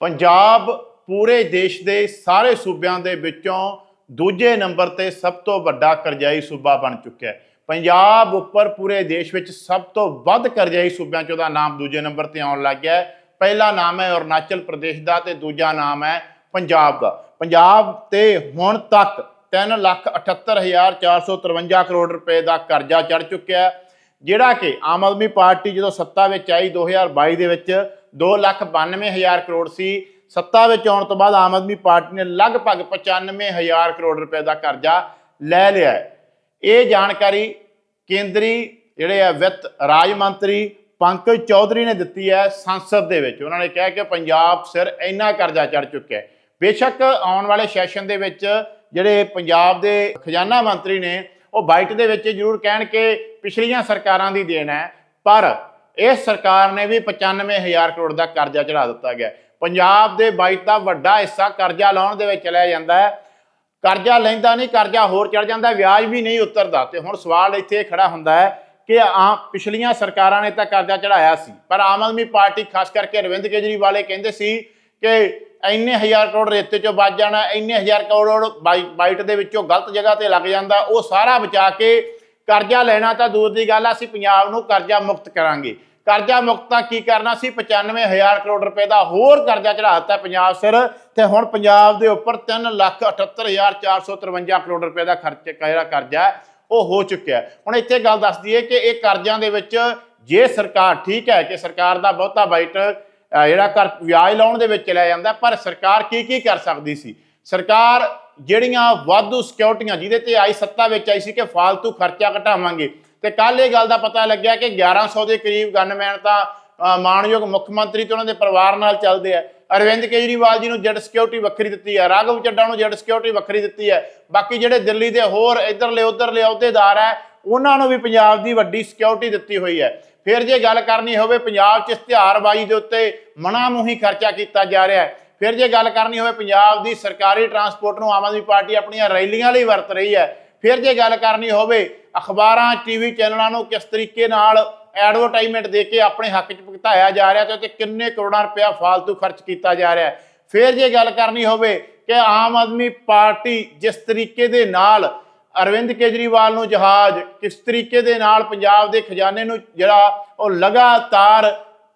ਪੰਜਾਬ ਪੂਰੇ ਦੇਸ਼ ਦੇ ਸਾਰੇ ਸੂਬਿਆਂ ਦੇ ਵਿੱਚੋਂ ਦੂਜੇ ਨੰਬਰ ਤੇ ਸਭ ਤੋਂ ਵੱਡਾ ਕਰਜ਼ਾਈ ਸੂਬਾ ਬਣ ਚੁੱਕਿਆ ਹੈ। ਪੰਜਾਬ ਉੱਪਰ ਪੂਰੇ ਦੇਸ਼ ਵਿੱਚ ਸਭ ਤੋਂ ਵੱਧ ਕਰਜ਼ਾਈ ਸੂਬਿਆਂ 'ਚ ਉਹਦਾ ਨਾਮ ਦੂਜੇ ਨੰਬਰ ਤੇ ਆਉਣ ਲੱਗ ਗਿਆ ਪਹਿਲਾ ਨਾਮ ਹੈ ਅਰੁਣਾਚਲ ਪ੍ਰਦੇਸ਼ ਦਾ ਤੇ ਦੂਜਾ ਨਾਮ ਹੈ ਪੰਜਾਬ ਦਾ। ਪੰਜਾਬ ਤੇ ਹੁਣ ਤੱਕ 378453 ਕਰੋੜ ਰੁਪਏ ਦਾ ਕਰਜ਼ਾ ਚੜ ਚੁੱਕਿਆ ਹੈ, ਜਿਹੜਾ ਕਿ ਆਮ ਆਦਮੀ ਪਾਰਟੀ ਜਦੋਂ ਸੱਤਾ ਵਿੱਚ ਆਈ 2022 ਦੇ ਵਿੱਚ 292000 ਕਰੋੜ ਸੀ। ਸੱਤਾ ਵਿੱਚ ਆਉਣ ਤੋਂ ਬਾਅਦ ਆਮ ਆਦਮੀ ਪਾਰਟੀ ਨੇ ਲਗਭਗ 95000 ਕਰੋੜ ਰੁਪਏ ਦਾ ਕਰਜ਼ਾ ਲੈ ਲਿਆ ਇਹ ਜਾਣਕਾਰੀ ਕੇਂਦਰੀ ਜਿਹੜੇ ਆ ਵਿੱਤ ਰਾਜ ਮੰਤਰੀ ਪੰਕਜ ਚੌਧਰੀ ਨੇ ਦਿੱਤੀ ਹੈ ਸੰਸਦ ਦੇ ਵਿੱਚ। ਉਹਨਾਂ ਨੇ ਕਿਹਾ ਕਿ ਪੰਜਾਬ ਸਿਰ ਇੰਨਾ ਕਰਜ਼ਾ ਚੜ ਚੁੱਕਿਆ ਹੈ। ਬੇਸ਼ੱਕ ਆਉਣ ਵਾਲੇ ਸੈਸ਼ਨ ਦੇ ਵਿੱਚ ਜਿਹੜੇ ਪੰਜਾਬ ਦੇ ਖਜ਼ਾਨਾ ਮੰਤਰੀ ਨੇ, ਉਹ ਬਾਈਟ ਦੇ ਵਿੱਚ ਜ਼ਰੂਰ ਕਹਿਣ ਕਿ ਪਿਛਲੀਆਂ ਸਰਕਾਰਾਂ ਦੀ ਦੇਣ ਹੈ। ਪਰ ਇਸ ਸਰਕਾਰ ਨੇ ਵੀ 95000 ਕਰੋੜ ਦਾ ਕਰਜ਼ਾ ਚੜਾ ਦਿੱਤਾ ਗਿਆ। ਪੰਜਾਬ ਦੇ ਬਾਈਟ ਦਾ ਵੱਡਾ ਹਿੱਸਾ ਕਰਜ਼ਾ ਲਾਉਣ ਦੇ ਵਿੱਚ ਚਲਿਆ ਜਾਂਦਾ ਹੈ। ਕਰਜ਼ਾ ਲੈਂਦਾ ਨਹੀਂ, ਕਰਜ਼ਾ ਹੋਰ ਚੜ ਜਾਂਦਾ, ਵਿਆਜ ਵੀ ਨਹੀਂ ਉਤਰਦਾ। ਤੇ ਹੁਣ ਸਵਾਲ ਇੱਥੇ ਖੜਾ ਹੁੰਦਾ ਹੈ ਕਿ ਆ ਪਿਛਲੀਆਂ ਸਰਕਾਰਾਂ ਨੇ ਤਾਂ ਕਰਜ਼ਾ ਚੜਾਇਆ ਸੀ, ਪਰ ਆਮ ਆਦਮੀ ਪਾਰਟੀ ਖਾਸ ਕਰਕੇ ਅਰਵਿੰਦ ਕੇਜਰੀਵਾਲ ਇਹ ਕਹਿੰਦੇ ਸੀ ਕਿ ਇੰਨੇ ਹਜ਼ਾਰ ਕਰੋੜ ਰੇਤੇ ਚੋਂ ਬਚ ਜਾਣਾ, ਇੰਨੇ ਹਜ਼ਾਰ ਕਰੋੜ ਬਾਈ- ਬਾਈਟ ਦੇ ਵਿੱਚੋਂ ਗਲਤ ਜਗ੍ਹਾ ਤੇ ਲੱਗ ਜਾਂਦਾ, ਉਹ ਸਾਰਾ ਬਚਾ ਕੇ ਕਰਜ਼ਾ ਲੈਣਾ ਤਾਂ ਦੂਰ ਦੀ ਗੱਲ ਆ ਅਸੀਂ ਪੰਜਾਬ ਨੂੰ ਕਰਜ਼ਾ ਮੁਕਤ ਕਰਾਂਗੇ। ਕਰਜ਼ਾ ਮੁਕਤ ਤਾਂ ਕੀ ਕਰਨਾ ਸੀ? 95000 ਕਰੋੜ ਰੁਪਏ ਦਾ ਹੋਰ ਕਰਜ਼ਾ ਚੜਾ ਦਿੱਤਾ ਪੰਜਾਬ ਸਿਰ ਤੇ ਹੁਣ ਪੰਜਾਬ ਦੇ ਉੱਪਰ 378453 ਕਰੋੜ ਰੁਪਏ ਦਾ ਖਰਚ ਜਿਹੜਾ ਕਰਜ਼ਾ ਹੈ, ਉਹ ਹੋ ਚੁੱਕਿਆ ਹੁਣ ਇੱਥੇ ਗੱਲ ਦੱਸ ਦਈਏ ਕਿ ਇਹ ਕਰਜ਼ਿਆਂ ਦੇ ਵਿੱਚ ਜੇ ਸਰਕਾਰ ਠੀਕ ਹੈ ਕਿ ਸਰਕਾਰ ਦਾ ਬਹੁਤਾ ਬਾਈਟ ਜਿਹੜਾ ਕਰ ਵਿਆਜ ਲਾਉਣ ਦੇ ਵਿੱਚ ਚਲਿਆ ਜਾਂਦਾ ਪਰ ਸਰਕਾਰ ਕੀ ਕੀ ਕਰ ਸਕਦੀ ਸੀ? ਸਰਕਾਰ ਜਿਹੜੀਆਂ ਵਾਧੂ ਸਿਕਿਉਰਟੀਆਂ ਜਿਹਦੇ ਤੇ ਆਈ ਸੱਤਾ ਵਿੱਚ ਆਈ ਸੀ ਕਿ ਫਾਲਤੂ ਖਰਚਾ ਘਟਾਵਾਂਗੇ। ਤੇ ਕੱਲ ਇਹ ਗੱਲ ਦਾ ਪਤਾ ਲੱਗਿਆ ਕਿ 1100 ਦੇ ਕਰੀਬ ਗਨਮੈਨ ਤਾਂ ਅਹ, ਮਾਣਯੋਗ ਮੁੱਖ ਮੰਤਰੀ ਤੇ ਉਹਨਾਂ ਦੇ ਪਰਿਵਾਰ ਨਾਲ ਚੱਲਦੇ ਆ। ਅਰਵਿੰਦ ਕੇਜਰੀਵਾਲ ਜੀ ਨੂੰ ਜੈਡ ਸਿਕਿਉਰਿਟੀ ਵੱਖਰੀ ਦਿੱਤੀ ਹੈ ਰਾਘਵ ਚੱਡਾ ਨੂੰ ਜੈਡ ਸਿਕਿਉਰਿਟੀ ਵੱਖਰੀ ਦਿੱਤੀ ਹੈ ਬਾਕੀ ਜਿਹੜੇ ਦਿੱਲੀ ਦੇ ਹੋਰ ਇਧਰਲੇ ਉਧਰਲੇ ਅਹੁਦੇਦਾਰ ਹੈ ਉਹਨਾਂ ਨੂੰ ਵੀ ਪੰਜਾਬ ਦੀ ਵੱਡੀ ਸਿਕਿਉਰਿਟੀ ਦਿੱਤੀ ਹੋਈ ਹੈ ਫਿਰ ਜੇ ਗੱਲ ਕਰਨੀ ਹੋਵੇ ਪੰਜਾਬ 'ਚ ਇਸ਼ਤਿਹਾਰਬਾਜ਼ੀ ਦੇ ਉੱਤੇ ਮਨਾਮੂਹੀ ਖਰਚਾ ਕੀਤਾ ਜਾ ਰਿਹਾ ਹੈ। ਫਿਰ ਜੇ ਗੱਲ ਕਰਨੀ ਹੋਵੇ ਪੰਜਾਬ ਦੀ ਸਰਕਾਰੀ ਟਰਾਂਸਪੋਰਟ ਨੂੰ ਆਮ ਆਦਮੀ ਪਾਰਟੀ ਆਪਣੀਆਂ ਰੈਲੀਆਂ ਲਈ ਵਰਤ ਰਹੀ ਹੈ। ਫਿਰ ਜੇ ਗੱਲ ਕਰਨੀ ਹੋਵੇ ਅਖਬਾਰਾਂ ਟੀਵੀ ਚੈਨਲਾਂ ਨੂੰ ਕਿਸ ਤਰੀਕੇ ਨਾਲ ਐਡਵਰਟਾਈਜ਼ਮੈਂਟ ਦੇ ਕੇ ਆਪਣੇ ਹੱਕ 'ਚ ਭੁਗਤਾਇਆ ਜਾ ਰਿਹਾ ਤੇ ਉਹ ਕਿੰਨੇ ਕਰੋੜਾਂ ਰੁਪਇਆ ਫਾਲਤੂ ਖਰਚ ਕੀਤਾ ਜਾ ਰਿਹਾ। ਫਿਰ ਜੇ ਗੱਲ ਕਰਨੀ ਹੋਵੇ ਕਿ ਆਮ ਆਦਮੀ ਪਾਰਟੀ ਜਿਸ ਤਰੀਕੇ ਦੇ ਨਾਲ ਅਰਵਿੰਦ ਕੇਜਰੀਵਾਲ ਨੂੰ ਜਹਾਜ਼, ਕਿਸ ਤਰੀਕੇ ਦੇ ਨਾਲ ਪੰਜਾਬ ਦੇ ਖਜ਼ਾਨੇ ਨੂੰ ਜਿਹੜਾ ਉਹ ਲਗਾਤਾਰ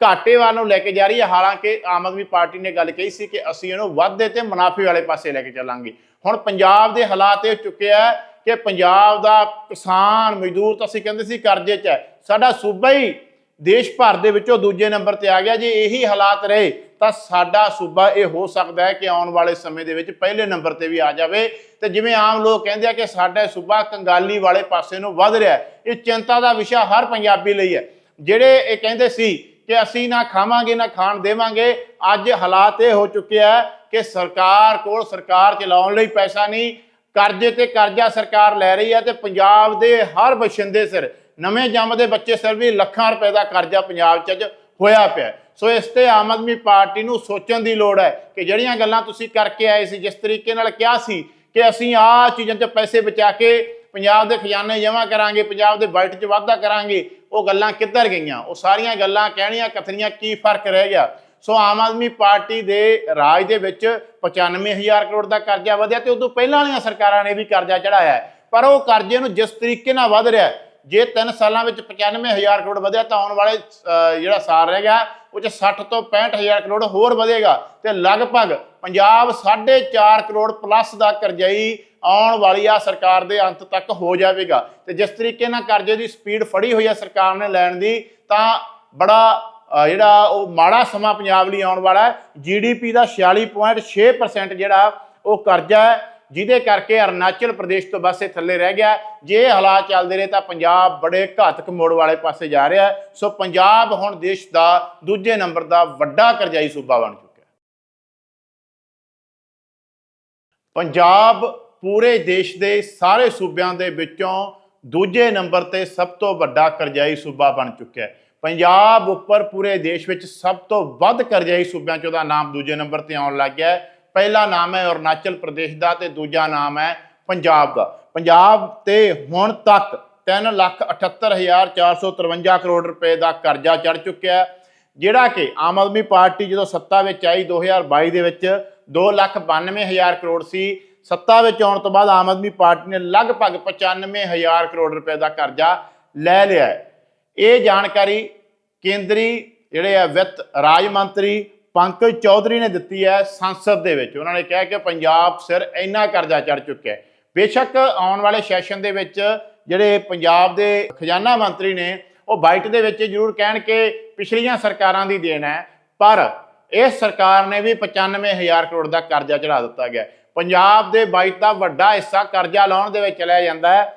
ਘਾਟੇ ਵੱਲ ਨੂੰ ਲੈ ਕੇ ਜਾ ਰਹੀ ਹੈ। ਹਾਲਾਂਕਿ ਆਮ ਆਦਮੀ ਪਾਰਟੀ ਨੇ ਗੱਲ ਕਹੀ ਸੀ ਕਿ ਅਸੀਂ ਇਹਨੂੰ ਵਾਧੇ ਤੇ ਮੁਨਾਫੇ ਵਾਲੇ ਪਾਸੇ ਲੈ ਕੇ ਚੱਲਾਂਗੇ। ਹੁਣ ਪੰਜਾਬ ਦੇ ਹਾਲਾਤ ਇਹ ਚੁੱਕਿਆ ਹੈ ਕਿ ਪੰਜਾਬ ਦਾ ਕਿਸਾਨ ਮਜ਼ਦੂਰ ਤਾਂ ਅਸੀਂ ਕਹਿੰਦੇ ਸੀ ਕਰਜ਼ੇ 'ਚ ਹੈ। ਸਾਡਾ ਸੂਬਾ ਹੀ ਦੇਸ਼ ਭਰ ਦੇ ਵਿੱਚੋਂ ਦੂਜੇ ਨੰਬਰ ਤੇ ਆ ਗਿਆ। ਜੇ ਇਹੀ ਹਾਲਾਤ ਰਹੇ ਤਾਂ ਸਾਡਾ ਸੂਬਾ ਇਹ ਹੋ ਸਕਦਾ ਹੈ ਕਿ ਆਉਣ ਵਾਲੇ ਸਮੇਂ ਦੇ ਵਿੱਚ ਪਹਿਲੇ ਨੰਬਰ ਤੇ ਵੀ ਆ ਜਾਵੇ। ਤੇ ਜਿਵੇਂ ਆਮ ਲੋਕ ਕਹਿੰਦੇ ਆ ਕਿ ਸਾਡਾ ਸੂਬਾ ਕੰਗਾਲੀ ਵਾਲੇ ਪਾਸੇ ਨੂੰ ਵੱਧ ਰਿਹਾ ਹੈ। ਇਹ ਚਿੰਤਾ ਦਾ ਵਿਸ਼ਾ ਹਰ ਪੰਜਾਬੀ ਲਈ ਹੈ। ਜਿਹੜੇ ਇਹ ਕਹਿੰਦੇ ਸੀ ਕਿ ਅਸੀਂ ਨਾ ਖਾਵਾਂਗੇ, ਨਾ ਖਾਣ ਦੇਵਾਂਗੇ। ਅੱਜ ਹਾਲਾਤ ਇਹ ਹੋ ਚੁੱਕਿਆ ਹੈ ਕਿ ਸਰਕਾਰ ਕੋਲ ਸਰਕਾਰ ਚਲਾਉਣ ਲਈ ਪੈਸਾ ਨਹੀਂ, ਕਰਜ਼ੇ ਤੇ ਕਰਜ਼ਾ ਸਰਕਾਰ ਲੈ ਰਹੀ ਹੈ ਤੇ ਪੰਜਾਬ ਦੇ ਹਰ ਬਸ਼ਿੰਦੇ ਸਿਰ, ਨਵੇਂ ਜੰਮਦੇ ਬੱਚੇ ਸਿਰ ਵੀ ਲੱਖਾਂ ਰੁਪਏ ਦਾ ਕਰਜ਼ਾ ਪੰਜਾਬ 'ਚ ਅੱਜ ਹੋਇਆ ਪਿਆ। ਸੋ ਇਸ ਤੇ ਆਮ ਆਦਮੀ ਪਾਰਟੀ ਨੂੰ ਸੋਚਣ ਦੀ ਲੋੜ ਹੈ ਕਿ ਜਿਹੜੀਆਂ ਗੱਲਾਂ ਤੁਸੀਂ ਕਰਕੇ ਆਏ ਸੀ, ਜਿਸ ਤਰੀਕੇ ਨਾਲ ਕਿਹਾ ਸੀ ਕਿ ਅਸੀਂ ਆਹ ਚੀਜ਼ਾਂ 'ਚ ਪੈਸੇ ਬਚਾ ਕੇ ਪੰਜਾਬ ਦੇ ਖਜ਼ਾਨੇ ਜਮ੍ਹਾਂ ਕਰਾਂਗੇ, ਪੰਜਾਬ ਦੇ ਬਜਟ 'ਚ ਵਾਧਾ ਕਰਾਂਗੇ, ਉਹ ਗੱਲਾਂ ਕਿੱਧਰ ਗਈਆਂ? ਉਹ ਸਾਰੀਆਂ ਗੱਲਾਂ ਕਹਿਣੀਆਂ, ਕਥਨੀਆਂ, ਕੀ ਫ਼ਰਕ ਰਹਿ ਗਿਆ? ਸੋ ਆਮ ਆਦਮੀ ਪਾਰਟੀ ਦੇ ਰਾਜ ਦੇ ਵਿੱਚ 95000 ਕਰੋੜ ਦਾ ਕਰਜ਼ਾ ਵਧਿਆ ਤੇ ਉਦੋਂ ਪਹਿਲਾਂ ਵਾਲੀਆਂ ਸਰਕਾਰਾਂ ਨੇ ਵੀ ਕਰਜ਼ਾ ਚੜਾਇਆ ਪਰ ਉਹ ਕਰਜ਼ੇ ਨੂੰ ਜਿਸ ਤਰੀਕੇ ਨਾਲ ਵਧ ਰਿਹਾ ਜੇ 3 ਸਾਲਾਂ ਵਿੱਚ 95000 ਕਰੋੜ ਵਧਿਆ ਤਾਂ ਆਉਣ ਵਾਲੇ ਜਿਹੜਾ ਸਾਲ ਰਹਿ ਗਿਆ, ਉਹ ਚ 60 ਤੋਂ 65000 ਕਰੋੜ ਹੋਰ ਵਧੇਗਾ ਤੇ ਲਗਭਗ ਪੰਜਾਬ 4.5 ਕਰੋੜ ਪਲੱਸ ਦਾ ਕਰਜ਼ਾਈ ਆਉਣ ਵਾਲੀ ਆ ਸਰਕਾਰ ਦੇ ਅੰਤ ਤੱਕ ਹੋ ਜਾਵੇਗਾ। ਤੇ ਜਿਸ ਤਰੀਕੇ ਨਾਲ ਕਰਜ਼ੇ ਦੀ ਸਪੀਡ ਫੜੀ ਹੋਈ ਆ ਸਰਕਾਰ ਨੇ ਲੈਣ ਦੀ, ਤਾਂ ਬੜਾ ਜਿਹੜਾ ਉਹ ਮਾੜਾ ਸਮਾਂ ਪੰਜਾਬ ਲਈ ਆਉਣ ਵਾਲਾ ਹੈ। ਜੀਡੀਪੀ ਦਾ 46.6% ਜਿਹੜਾ ਉਹ ਕਰਜ਼ਾ ਹੈ, ਜਿਹਦੇ ਕਰਕੇ ਅਰੁਣਾਚਲ ਪ੍ਰਦੇਸ਼ ਤੋਂ ਬਸ ਇਹ ਥੱਲੇ ਰਹਿ ਗਿਆ। ਜੇ ਹਾਲਾਤ ਚੱਲਦੇ ਰਹੇ ਤਾਂ ਪੰਜਾਬ ਬੜੇ ਘਾਤਕ ਮੋੜ ਵਾਲੇ ਪਾਸੇ ਜਾ ਰਿਹਾ ਸੋ ਪੰਜਾਬ ਹੁਣ ਦੇਸ਼ ਦਾ ਦੂਜੇ ਨੰਬਰ ਦਾ ਵੱਡਾ ਕਰਜ਼ਾਈ ਸੂਬਾ ਬਣ ਚੁੱਕਿਆ ਹੈ। ਪੰਜਾਬ ਪੂਰੇ ਦੇਸ਼ ਦੇ ਸਾਰੇ ਸੂਬਿਆਂ ਦੇ ਵਿੱਚੋਂ ਦੂਜੇ ਨੰਬਰ ਤੇ ਸਭ ਤੋਂ ਵੱਡਾ ਕਰਜ਼ਾਈ ਸੂਬਾ ਬਣ ਚੁੱਕਿਆ ਹੈ। ਪੰਜਾਬ ਉੱਪਰ ਪੂਰੇ ਦੇਸ਼ ਵਿੱਚ ਸਭ ਤੋਂ ਵੱਧ ਕਰਜ਼ਾਈ ਸੂਬਿਆਂ 'ਚ ਉਹਦਾ ਨਾਮ ਦੂਜੇ ਨੰਬਰ ਤੇ ਆਉਣ ਲੱਗ ਗਿਆ ਪਹਿਲਾ ਨਾਮ ਹੈ ਅਰੁਣਾਚਲ ਪ੍ਰਦੇਸ਼ ਦਾ ਤੇ ਦੂਜਾ ਨਾਮ ਹੈ ਪੰਜਾਬ ਦਾ। ਪੰਜਾਬ ਤੇ ਹੁਣ ਤੱਕ 378453 ਕਰੋੜ ਰੁਪਏ ਦਾ ਕਰਜ਼ਾ ਚੜ ਚੁੱਕਿਆ ਹੈ, ਜਿਹੜਾ ਕਿ ਆਮ ਆਦਮੀ ਪਾਰਟੀ ਜਦੋਂ ਸੱਤਾ ਵਿੱਚ ਆਈ 2022 ਦੇ ਵਿੱਚ 292000 ਕਰੋੜ ਸੀ। ਸੱਤਾ ਵਿੱਚ ਆਉਣ ਤੋਂ ਬਾਅਦ ਆਮ ਆਦਮੀ ਪਾਰਟੀ ਨੇ ਲਗਭਗ 95000 ਕਰੋੜ ਰੁਪਏ ਦਾ ਕਰਜ਼ਾ ਲੈ ਲਿਆ ਇਹ ਜਾਣਕਾਰੀ ਕੇਂਦਰੀ ਜਿਹੜੇ ਆ ਵਿੱਤ ਰਾਜ ਮੰਤਰੀ ਪੰਕਜ ਚੌਧਰੀ ਨੇ ਦਿੱਤੀ ਹੈ ਸੰਸਦ ਦੇ ਵਿੱਚ। ਉਹਨਾਂ ਨੇ ਕਿਹਾ ਕਿ ਪੰਜਾਬ ਸਿਰ ਇੰਨਾ ਕਰਜ਼ਾ ਚੜ ਚੁੱਕਿਆ ਹੈ। ਬੇਸ਼ੱਕ ਆਉਣ ਵਾਲੇ ਸੈਸ਼ਨ ਦੇ ਵਿੱਚ ਜਿਹੜੇ ਪੰਜਾਬ ਦੇ ਖਜ਼ਾਨਾ ਮੰਤਰੀ ਨੇ, ਉਹ ਬਾਈਟ ਦੇ ਵਿੱਚ ਜ਼ਰੂਰ ਕਹਿਣ ਕਿ ਪਿਛਲੀਆਂ ਸਰਕਾਰਾਂ ਦੀ ਦੇਣ ਹੈ, ਪਰ ਇਸ ਸਰਕਾਰ ਨੇ ਵੀ 95000 ਕਰੋੜ ਦਾ ਕਰਜ਼ਾ ਚੜਾ ਦਿੱਤਾ ਗਿਆ ਪੰਜਾਬ ਦੇ ਬਾਈਟ ਦਾ ਵੱਡਾ ਹਿੱਸਾ ਕਰਜ਼ਾ ਲਾਉਣ ਦੇ ਵਿੱਚ ਚਲਿਆ ਜਾਂਦਾ ਹੈ।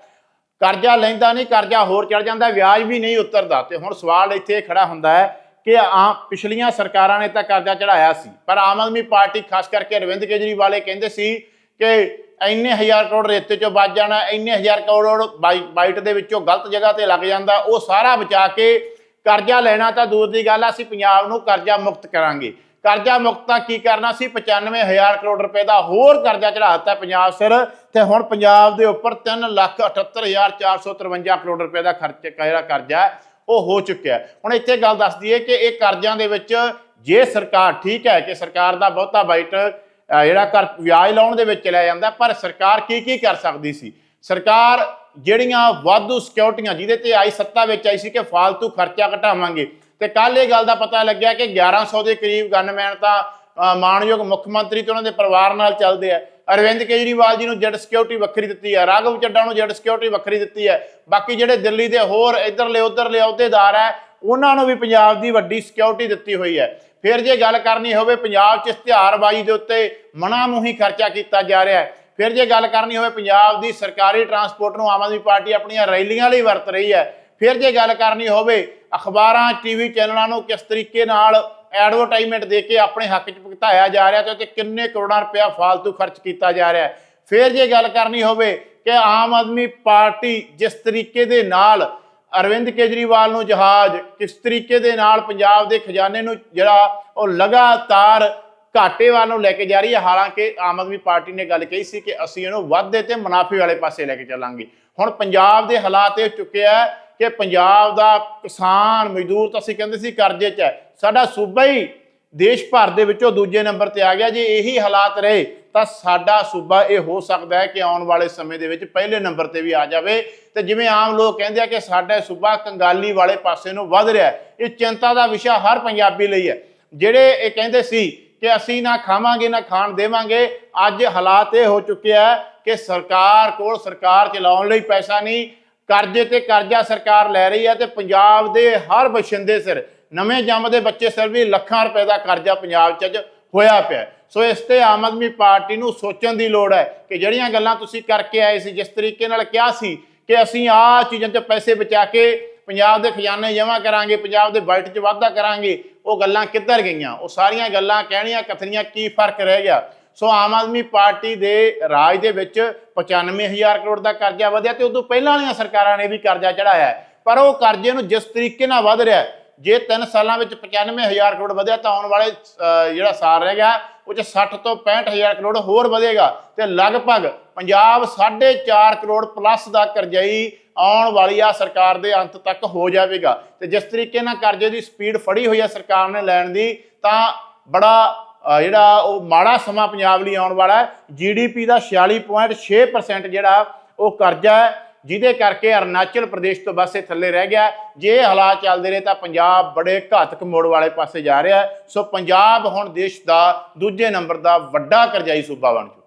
ਕਰਜ਼ਾ ਲੈਂਦਾ ਨਹੀਂ, ਕਰਜ਼ਾ ਹੋਰ ਚੜ ਜਾਂਦਾ ਵਿਆਜ ਵੀ ਨਹੀਂ ਉਤਰਦਾ। ਤੇ ਹੁਣ ਸਵਾਲ ਇੱਥੇ ਖੜਾ ਹੁੰਦਾ ਹੈ ਕਿ ਆ ਪਿਛਲੀਆਂ ਸਰਕਾਰਾਂ ਨੇ ਤਾਂ ਕਰਜ਼ਾ ਚੜਾਇਆ ਸੀ, ਪਰ ਆਮ ਆਦਮੀ ਪਾਰਟੀ ਖਾਸ ਕਰਕੇ ਅਰਵਿੰਦ ਕੇਜਰੀਵਾਲ ਇਹ ਕਹਿੰਦੇ ਸੀ ਕਿ ਇੰਨੇ ਹਜ਼ਾਰ ਕਰੋੜ ਰੇਤੇ ਚੋਂ ਬਚ ਜਾਣਾ, ਇੰਨੇ ਹਜ਼ਾਰ ਕਰੋੜ ਬਾਈ- ਬਾਈਟ ਦੇ ਵਿੱਚੋਂ ਗਲਤ ਜਗ੍ਹਾ ਤੇ ਲੱਗ ਜਾਂਦਾ, ਉਹ ਸਾਰਾ ਬਚਾ ਕੇ ਕਰਜ਼ਾ ਲੈਣਾ ਤਾਂ ਦੂਰ ਦੀ ਗੱਲ ਆ, ਅਸੀਂ ਪੰਜਾਬ ਨੂੰ ਕਰਜ਼ਾ ਮੁਕਤ ਕਰਾਂਗੇ। ਕਰਜ਼ਾ ਮੁਕਤ ਕੀ ਕਰਨਾ ਸੀ? 95000 ਕਰੋੜ ਰੁਪਏ ਦਾ ਹੋਰ ਕਰਜ਼ਾ ਚੜਾ ਦਿੱਤਾ ਪੰਜਾਬ ਸਿਰ ਤੇ ਹੁਣ ਪੰਜਾਬ ਦੇ ਉੱਪਰ 378453 ਕਰੋੜ ਰੁਪਏ ਦਾ ਖਰਚ ਜਿਹੜਾ ਕਰਜ਼ਾ ਹੈ, ਉਹ ਹੋ ਚੁੱਕਿਆ ਹੁਣ ਇੱਥੇ ਗੱਲ ਦੱਸ ਦਈਏ ਕਿ ਇਹ ਕਰਜ਼ਿਆਂ ਦੇ ਵਿੱਚ ਜੇ ਸਰਕਾਰ ਠੀਕ ਹੈ ਕਿ ਸਰਕਾਰ ਦਾ ਬਹੁਤਾ ਬਾਈਟ ਜਿਹੜਾ ਕਰ ਵਿਆਜ ਲਾਉਣ ਦੇ ਵਿੱਚ ਚਲਿਆ ਜਾਂਦਾ ਪਰ ਸਰਕਾਰ ਕੀ ਕੀ ਕਰ ਸਕਦੀ ਸੀ? ਸਰਕਾਰ ਜਿਹੜੀਆਂ ਵਾਧੂ ਸਿਕਿਉਰਟੀਆਂ ਜਿਹਦੇ ਤੇ ਆਈ ਸੱਤਾ ਵਿੱਚ ਆਈ ਸੀ ਕਿ ਫਾਲਤੂ ਖਰਚਾ ਘਟਾਵਾਂਗੇ ਤੇ ਕੱਲ ਇਹ ਗੱਲ ਦਾ ਪਤਾ ਲੱਗਿਆ ਕਿ 1100 ਦੇ ਕਰੀਬ ਗਨਮੈਨ ਤਾਂ ਅਹ, ਮਾਣਯੋਗ ਮੁੱਖ ਮੰਤਰੀ ਤੇ ਉਹਨਾਂ ਦੇ ਪਰਿਵਾਰ ਨਾਲ ਚੱਲਦੇ ਆ। ਅਰਵਿੰਦ ਕੇਜਰੀਵਾਲ ਜੀ ਨੂੰ ਜੈਡ ਸਿਕਿਉਰਿਟੀ ਵੱਖਰੀ ਦਿੱਤੀ ਹੈ ਰਾਘਵ ਚੱਡਾ ਨੂੰ ਜੈਡ ਸਿਕਿਉਰਿਟੀ ਵੱਖਰੀ ਦਿੱਤੀ ਹੈ ਬਾਕੀ ਜਿਹੜੇ ਦਿੱਲੀ ਦੇ ਹੋਰ ਇਧਰਲੇ ਉਧਰਲੇ ਅਹੁਦੇਦਾਰ ਹੈ ਉਹਨਾਂ ਨੂੰ ਵੀ ਪੰਜਾਬ ਦੀ ਵੱਡੀ ਸਿਕਿਉਰਿਟੀ ਦਿੱਤੀ ਹੋਈ ਹੈ ਫਿਰ ਜੇ ਗੱਲ ਕਰਨੀ ਹੋਵੇ ਪੰਜਾਬ 'ਚ ਇਸ਼ਤਿਹਾਰਬਾਜ਼ੀ ਦੇ ਉੱਤੇ ਮਨਾ ਮੁਹੀ ਖਰਚਾ ਕੀਤਾ ਜਾ ਰਿਹਾ ਹੈ। ਫਿਰ ਜੇ ਗੱਲ ਕਰਨੀ ਹੋਵੇ ਪੰਜਾਬ ਦੀ ਸਰਕਾਰੀ ਟਰਾਂਸਪੋਰਟ ਨੂੰ ਆਮ ਆਦਮੀ ਪਾਰਟੀ ਆਪਣੀਆਂ ਰੈਲੀਆਂ ਲਈ ਵਰਤ ਰਹੀ ਹੈ। ਫਿਰ ਜੇ ਗੱਲ ਕਰਨੀ ਹੋਵੇ, ਅਖਬਾਰਾਂ ਟੀਵੀ ਚੈਨਲਾਂ ਨੂੰ ਕਿਸ ਤਰੀਕੇ ਨਾਲ ਐਡਵਰਟਾਈਜ਼ਮੈਂਟ ਦੇ ਕੇ ਆਪਣੇ ਹੱਕ 'ਚ ਭੁਗਤਾਇਆ ਜਾ ਰਿਹਾ ਤੇ ਉਹ ਕਿੰਨੇ ਕਰੋੜਾਂ ਰੁਪਇਆ ਫਾਲਤੂ ਖਰਚ ਕੀਤਾ ਜਾ ਰਿਹਾ। ਫਿਰ ਜੇ ਗੱਲ ਕਰਨੀ ਹੋਵੇ ਕਿ ਆਮ ਆਦਮੀ ਪਾਰਟੀ ਜਿਸ ਤਰੀਕੇ ਦੇ ਨਾਲ ਅਰਵਿੰਦ ਕੇਜਰੀਵਾਲ ਨੂੰ ਜਹਾਜ਼, ਕਿਸ ਤਰੀਕੇ ਦੇ ਨਾਲ ਪੰਜਾਬ ਦੇ ਖਜ਼ਾਨੇ ਨੂੰ ਜਿਹੜਾ ਉਹ ਲਗਾਤਾਰ ਘਾਟੇ ਵੱਲ ਨੂੰ ਲੈ ਕੇ ਜਾ ਰਹੀ ਹੈ, ਹਾਲਾਂਕਿ ਆਮ ਆਦਮੀ ਪਾਰਟੀ ਨੇ ਗੱਲ ਕਹੀ ਸੀ ਕਿ ਅਸੀਂ ਇਹਨੂੰ ਵਾਧੇ ਤੇ ਮੁਨਾਫੇ ਵਾਲੇ ਪਾਸੇ ਲੈ ਕੇ ਚੱਲਾਂਗੇ। ਹੁਣ ਪੰਜਾਬ ਦੇ ਹਾਲਾਤ ਇਹ ਚੁੱਕਿਆ ਹੈ ਕਿ ਪੰਜਾਬ ਦਾ ਕਿਸਾਨ ਮਜ਼ਦੂਰ ਤਾਂ ਅਸੀਂ ਕਹਿੰਦੇ ਸੀ ਕਰਜ਼ੇ 'ਚ ਹੈ। ਸਾਡਾ ਸੂਬਾ ਹੀ ਦੇਸ਼ ਭਰ ਦੇ ਵਿੱਚੋਂ ਦੂਜੇ ਨੰਬਰ ਤੇ ਆ ਗਿਆ। ਜੇ ਇਹੀ ਹਾਲਾਤ ਰਹੇ, ਤਾਂ ਸਾਡਾ ਸੂਬਾ ਇਹ ਹੋ ਸਕਦਾ ਹੈ ਕਿ ਆਉਣ ਵਾਲੇ ਸਮੇਂ ਦੇ ਵਿੱਚ ਪਹਿਲੇ ਨੰਬਰ ਤੇ ਵੀ ਆ ਜਾਵੇ। ਤੇ ਜਿਵੇਂ ਆਮ ਲੋਕ ਕਹਿੰਦੇ ਆ ਕਿ ਸਾਡਾ ਸੂਬਾ ਕੰਗਾਲੀ ਵਾਲੇ ਪਾਸੇ ਨੂੰ ਵੱਧ ਰਿਹਾ ਹੈ, ਇਹ ਚਿੰਤਾ ਦਾ ਵਿਸ਼ਾ ਹਰ ਪੰਜਾਬੀ ਲਈ ਹੈ। ਜਿਹੜੇ ਇਹ ਕਹਿੰਦੇ ਸੀ ਕਿ ਅਸੀਂ ਨਾ ਖਾਵਾਂਗੇ, ਨਾ ਖਾਣ ਦੇਵਾਂਗੇ, ਅੱਜ ਹਾਲਾਤ ਇਹ ਹੋ ਚੁੱਕਿਆ ਹੈ ਕਿ ਸਰਕਾਰ ਕੋਲ ਸਰਕਾਰ ਚਲਾਉਣ ਲਈ ਪੈਸਾ ਨਹੀਂ ਕਰਜ਼ੇ ਤੇ ਕਰਜ਼ਾ ਸਰਕਾਰ ਲੈ ਰਹੀ ਹੈ ਤੇ ਪੰਜਾਬ ਦੇ ਹਰ ਬਸ਼ਿੰਦੇ ਸਿਰ ਨਵੇਂ ਜੰਮਦੇ ਬੱਚੇ ਸਿਰ ਵੀ ਲੱਖਾਂ ਰੁਪਏ ਦਾ ਕਰਜ਼ਾ ਪੰਜਾਬ 'ਚ ਅੱਜ ਹੋਇਆ ਪਿਆ ਸੋ ਇਸ ਤੇ ਆਮ ਆਦਮੀ ਪਾਰਟੀ ਨੂੰ ਸੋਚਣ ਦੀ ਲੋੜ ਹੈ ਕਿ ਜਿਹੜੀਆਂ ਗੱਲਾਂ ਤੁਸੀਂ ਕਰਕੇ ਆਏ ਸੀ, ਜਿਸ ਤਰੀਕੇ ਨਾਲ ਕਿਹਾ ਸੀ ਕਿ ਅਸੀਂ ਆਹ ਚੀਜ਼ਾਂ 'ਚ ਪੈਸੇ ਬਚਾ ਕੇ ਪੰਜਾਬ ਦੇ ਖਜ਼ਾਨੇ ਜਮ੍ਹਾਂ ਕਰਾਂਗੇ, ਪੰਜਾਬ ਦੇ ਬਜਟ 'ਚ ਵਾਧਾ ਕਰਾਂਗੇ, ਉਹ ਗੱਲਾਂ ਕਿੱਧਰ ਗਈਆਂ? ਉਹ ਸਾਰੀਆਂ ਗੱਲਾਂ ਕਹਿਣੀਆਂ, ਕਥਨੀਆਂ, ਕੀ ਫ਼ਰਕ ਰਹਿ ਗਿਆ? ਸੋ ਆਮ ਆਦਮੀ ਪਾਰਟੀ ਦੇ ਰਾਜ ਦੇ ਵਿੱਚ 95000 ਕਰੋੜ ਦਾ ਕਰਜ਼ਾ ਵਧਿਆ ਤੇ ਉਦੋਂ ਪਹਿਲਾਂ ਵਾਲੀਆਂ ਸਰਕਾਰਾਂ ਨੇ ਵੀ ਕਰਜ਼ਾ ਚੜਾਇਆ ਪਰ ਉਹ ਕਰਜ਼ੇ ਨੂੰ ਜਿਸ ਤਰੀਕੇ ਨਾਲ ਵਧ ਰਿਹਾ ਜੇ 3 ਸਾਲਾਂ ਵਿੱਚ 95000 ਕਰੋੜ ਵਧਿਆ ਤਾਂ ਆਉਣ ਵਾਲੇ ਜਿਹੜਾ ਸਾਲ ਰਹਿ ਗਿਆ, ਉਹ ਚ 60 ਤੋਂ 65000 ਕਰੋੜ ਹੋਰ ਵਧੇਗਾ ਤੇ ਲਗਭਗ ਪੰਜਾਬ 4.5 ਕਰੋੜ ਪਲੱਸ ਦਾ ਕਰਜ਼ਾਈ ਆਉਣ ਵਾਲੀ ਆ ਸਰਕਾਰ ਦੇ ਅੰਤ ਤੱਕ ਹੋ ਜਾਵੇਗਾ। ਤੇ ਜਿਸ ਤਰੀਕੇ ਨਾਲ ਕਰਜ਼ੇ ਦੀ ਸਪੀਡ ਫੜੀ ਹੋਈ ਆ ਸਰਕਾਰ ਨੇ ਲੈਣ ਦੀ, ਤਾਂ ਬੜਾ ਜਿਹੜਾ ਉਹ ਮਾੜਾ ਸਮਾਂ ਪੰਜਾਬ ਲਈ ਆਉਣ ਵਾਲਾ ਹੈ ਜੀਡੀਪੀ ਦਾ 46.6% ਜਿਹੜਾ ਉਹ ਕਰਜ਼ਾ ਹੈ, ਜਿਹਦੇ ਕਰਕੇ ਅਰੁਣਾਚਲ ਪ੍ਰਦੇਸ਼ ਤੋਂ ਬਸ ਇਹ ਥੱਲੇ ਰਹਿ ਗਿਆ ਜੇ ਹਾਲਾਤ ਚੱਲਦੇ ਰਹੇ ਤਾਂ ਪੰਜਾਬ ਬੜੇ ਘਾਤਕ ਮੋੜ ਵਾਲੇ ਪਾਸੇ ਜਾ ਰਿਹਾ ਸੋ ਪੰਜਾਬ ਹੁਣ ਦੇਸ਼ ਦਾ ਦੂਜੇ ਨੰਬਰ ਦਾ ਵੱਡਾ ਕਰਜ਼ਾਈ ਸੂਬਾ ਬਣ ਚੁੱਕਾ